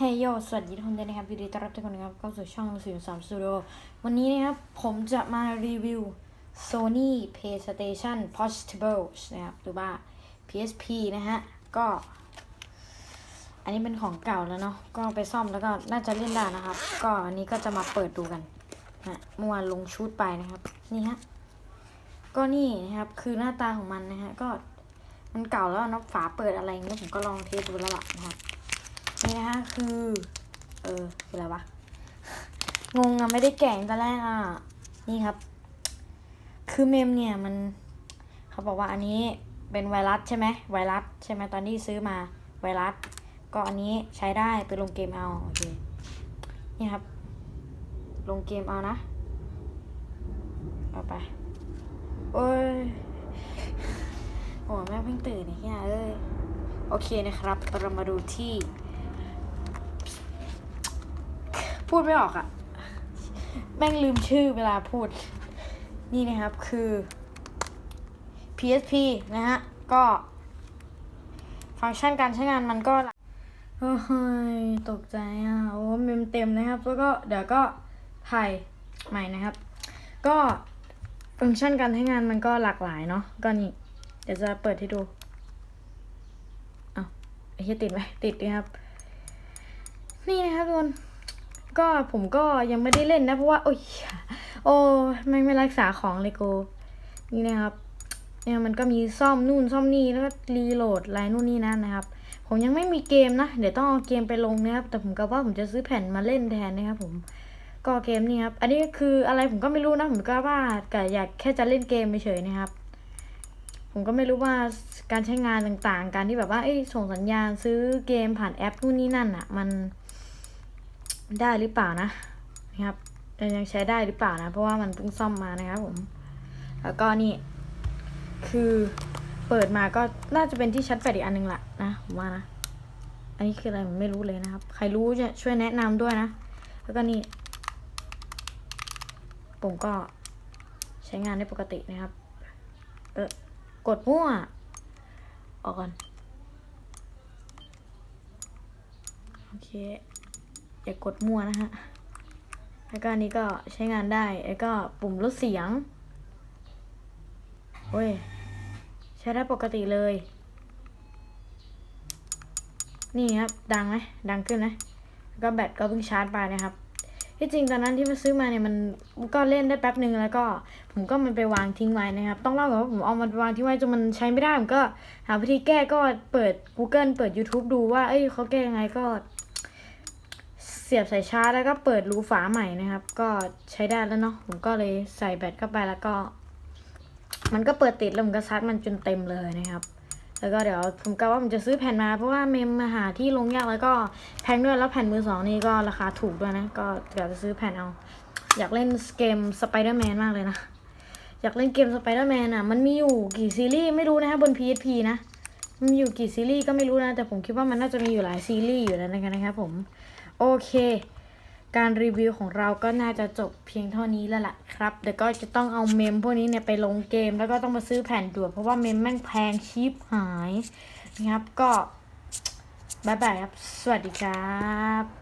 เฮยโยสวัสดีทุกคนด้วยนะครับยินดีต้อนรับทุกคนนะครับเข้าสู่ช่องสื่อสามสตูดิโอวันนี้นะครับ ผมจะมารีวิว Sony PlayStation Portables นะครับหรือว่า PSP นะฮะ ก็ อันนี้เป็นของเก่าแล้วเนาะก็ไปซ่อมแล้วก็น่าจะเล่นได้นะครับ ก็อันนี้ก็จะมาเปิดดูกันนะเมื่อวานลงชุดไปนะครับ นี่ฮะ ก็นี่นะครับ คือหน้าตาของมันนะฮะ ก็มันเก่าแล้วเนาะฝาเปิดอะไรเงี้ยผมก็ลองเทสดูแล้วล่ะนะครับ นี่นะฮะคือ เออคืออะไรวะ งงอะไม่ได้แกะตอนแรกอะนี่ครับ คือเมมเนี่ยมัน เขาบอกว่าอันนี้เป็นไวรัสใช่ไหมไวรัสใช่ไหมตอนที่ซื้อมาไวรัสก็อันนี้ใช้ได้ไปลงเกมเอาโอเคนี่ครับ ลงเกมเอานะเอาไปโอ้ยโอ้แม่เพิ่งตื่นเหี้ยเอ้ยโอเคนะครับเรามาดูที่ พูดไม่ออกอะแม่งลืมชื่อเวลาพูด นี่นะครับคือ PSP นะฮะ ก็ ฟังก์ชันการใช้งานมันก็โอ้ยตกใจอะ โอ้เมมเต็มนะครับ แล้วก็เดี๋ยวก็ถ่ายใหม่นะครับ ก็ฟังก์ชันการใช้งานมันก็หลากหลายเนาะ ก็นี่ เดี๋ยวจะเปิดให้ดูเอาไอ้เหี้ยติดไหมติดนะครับ นี่นะครับทุกคน ก็ผมก็ยังไม่ได้เล่นนะ เพราะว่า โอ้ยโอ้ไม่ไม่รักษาของเลยกูนี่นะครับเนี่ยมันก็มีซ่อมนู่นซ่อมนี่แล้วก็รีโหลดอะไรนู่นนี่นั่นนะครับ ผมยังไม่มีเกมนะ เดี๋ยวต้องเอาเกมไปลงนะครับ แต่ผมก็ว่าผมจะซื้อแผ่นมาเล่นแทนนะครับ ผมก็เกมนี้ครับ อันนี้คืออะไรผมก็ไม่รู้นะ ผมก็ว่าแต่อยากแค่จะเล่นเกมเฉยๆนะครับ ผมก็ไม่รู้ว่าการใช้งานต่างๆ การที่แบบว่าส่งสัญญาณซื้อเกมผ่านแอปนู่นนี่นั่นอะ มัน ได้หรือเปล่านะนะครับยังใช้ได้หรือเปล่านะ เพราะว่ามันเพิ่งซ่อมมานะครับผม แล้วก็นี่ คือเปิดมาก็น่าจะเป็นที่ชัดแฟดอีกอันหนึงแหละนะผมว่านะ อันนี้คืออะไรผมไม่รู้เลยนะครับ ใครรู้จะช่วยแนะนำด้วยนะ แล้วก็นี่ผมก็ใช้งานได้ปกตินะครับ เออกดมั่ว ออกก่อน โอเค อย่ากดมั่วนะฮะ แล้วก็อันนี้ก็ใช้งานได้ แล้วก็ปุ่มลดเสียง โอ้ย ใช้ได้ปกติเลย นี่ครับ ดังไหมดังขึ้นไหมแล้วก็แบตก็เพิ่งชาร์จไปนะครับ ที่จริงตอนนั้นที่มาซื้อมาเนี่ยมันก็เล่นได้แป๊บหนึ่งแล้วก็ผมก็มันไปวางทิ้งไว้นะครับ ต้องเล่าก่อนว่าผมเอามันไปวางทิ้งไว้จนมันใช้ไม่ได้ผมก็หาวิธีแก้ก็เปิด Google เปิด YouTube ดูว่า เอ้ยเขาแก้ยังไงก็ เสียบสายชาร์จแล้วก็เปิดรูฝาใหม่นะครับ ก็ใช้ได้แล้วเนาะผมก็เลยใส่แบตเข้าไปแล้วก็ มันก็เปิดติดแล้วผมก็ซัดมันจนเต็มเลยนะครับ แล้วก็เดี๋ยวผมกะว่าผมจะซื้อแผ่นมา เพราะว่าเมมมาหาที่ลงยากแล้วก็แพงด้วยแล้วแผ่นมือสองนี่ก็ราคาถูกด้วยนะ ก็เดี๋ยวจะซื้อแผ่นเอา อยากเล่นเกมสไปเดอร์แมนมากเลยนะอยากเล่นเกมสไปเดอร์แมนอะมันมีอยู่กี่ซีรีส์ไม่รู้นะคะบน PSP นะมันมีอยู่กี่ซีรีส์ก็ไม่รู้นะแต่ผมคิดว่ามันน่าจะมีอยู่หลายซีรีส์อยู่แล้วนะครับผม โอเค การรีวิวของเราก็น่าจะจบเพียงเท่านี้แล้วล่ะครับเดี๋ยวก็จะต้องเอาเมมพวกนี้เนี่ยไปลงเกม แล้วก็ต้องมาซื้อแผ่นด่วนเพราะว่าเมมแม่งแพงชิปหายนะครับก็บายบายครับ สวัสดีครับ